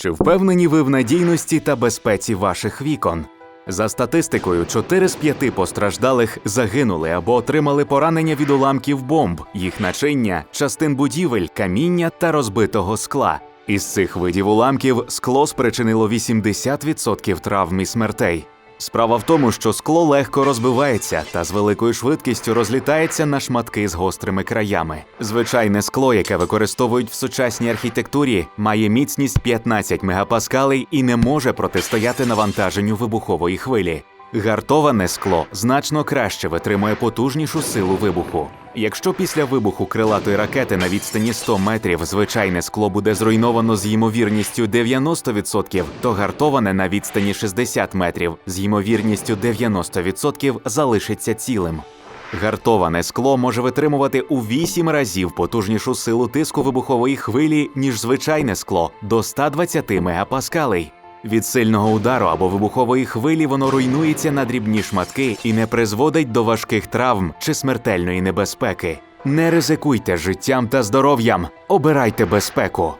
Чи впевнені ви в надійності та безпеці ваших вікон? За статистикою, 4 з 5 постраждалих загинули або отримали поранення від уламків бомб, їх начиння, частин будівель, каміння та розбитого скла. Із цих видів уламків скло спричинило 80% травм і смертей. Справа в тому, що скло легко розбивається та з великою швидкістю розлітається на шматки з гострими краями. Звичайне скло, яке використовують в сучасній архітектурі, має міцність 15 мегапаскалей і не може протистояти навантаженню вибухової хвилі. Гартоване скло значно краще витримує потужнішу силу вибуху. Якщо після вибуху крилатої ракети на відстані 100 метрів звичайне скло буде зруйновано з ймовірністю 90%, то гартоване на відстані 60 метрів з ймовірністю 90% залишиться цілим. Гартоване скло може витримувати у 8 разів потужнішу силу тиску вибухової хвилі, ніж звичайне скло до 120 мегапаскалей. Від сильного удару або вибухової хвилі воно руйнується на дрібні шматки і не призводить до важких травм чи смертельної небезпеки. Не ризикуйте життям та здоров'ям, обирайте безпеку.